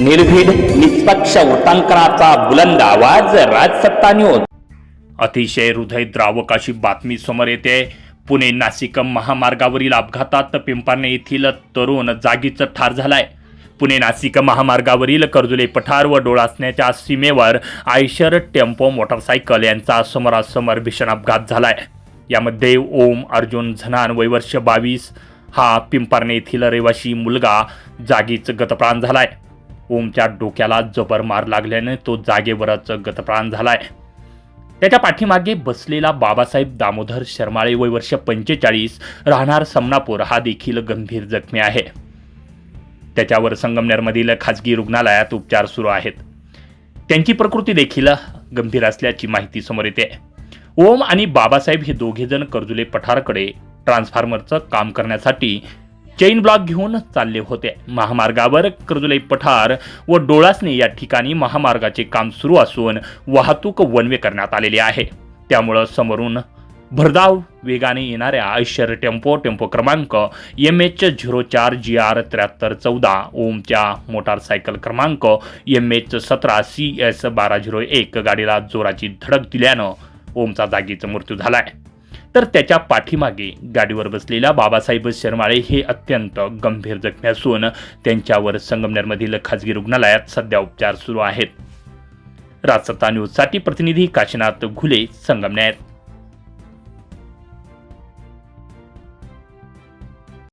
निर्भीड निष्पक्ष वृत्तांकनाचा बुलंद आवाज राजसत्ता न्यूज अतिशय हृदयद्रावक अशी बातमी समोर येते. पुणे नाशिक महामार्गावरील अपघातात पिंपारणे येथील तरुण जागीच ठार झालाय. पुणे नाशिक महामार्गावरील कर्जुले पठार व डोळासण्याच्या सीमेवर आयशर टेम्पो मोटरसायकल यांचा समोरासमोर भीषण अपघात झालाय. यामध्ये ओम अर्जुन झनान वैवर्ष बावीस. हा पिंपारणे येथील रहिवाशी मुलगा जागीच गतप्राण झालाय. ओमच्या डोक्याला जबर मार लागल्याने तो जागेवरच गतप्राण झालाय. त्याच्या पाठीमागे बसलेला बाबासाहेब दामोदर शर्माळे वय वर्ष पंचेचाळीस राहणार समनापूर हा देखील गंभीर जखमी आहे. त्याच्यावर संगमनेरमधील खाजगी रुग्णालयात उपचार सुरू आहेत. त्यांची प्रकृती देखील गंभीर असल्याची माहिती समोर येते. ओम आणि बाबासाहेब हे दोघेजण कर्जुले पठारकडे ट्रान्सफॉर्मरचं काम करण्यासाठी चेन ब्लॉक घेऊन चालले होते. महामार्गावर कर्जुले पठार व डोळासने या ठिकाणी महामार्गाचे काम सुरू असून वाहतूक वनवे करण्यात आलेली आहे. त्यामुळं समोरून भरधाव वेगाने येणाऱ्या आयशर टेम्पो टेम्पो क्रमांक एम एच झिरो चार जी आर त्र्याहत्तर चौदा ओमच्या मोटारसायकल क्रमांक एम एच सतरा सी एस बारा झिरो एक गाडीला जोराची धडक दिल्यानं ओमचा जागीच मृत्यू झाला आहे तर त्याच्या पाठीमागे गाडीवर बसलेल्या बाबासाहेब शर्माळे हे अत्यंत गंभीर जखमी असून त्यांच्यावर संगमनेरमधील खाजगी रुग्णालयात सध्या उपचार सुरू आहेत. राजसत्ता न्यूजसाठी प्रतिनिधी काशीनाथ घुले संगमनेर.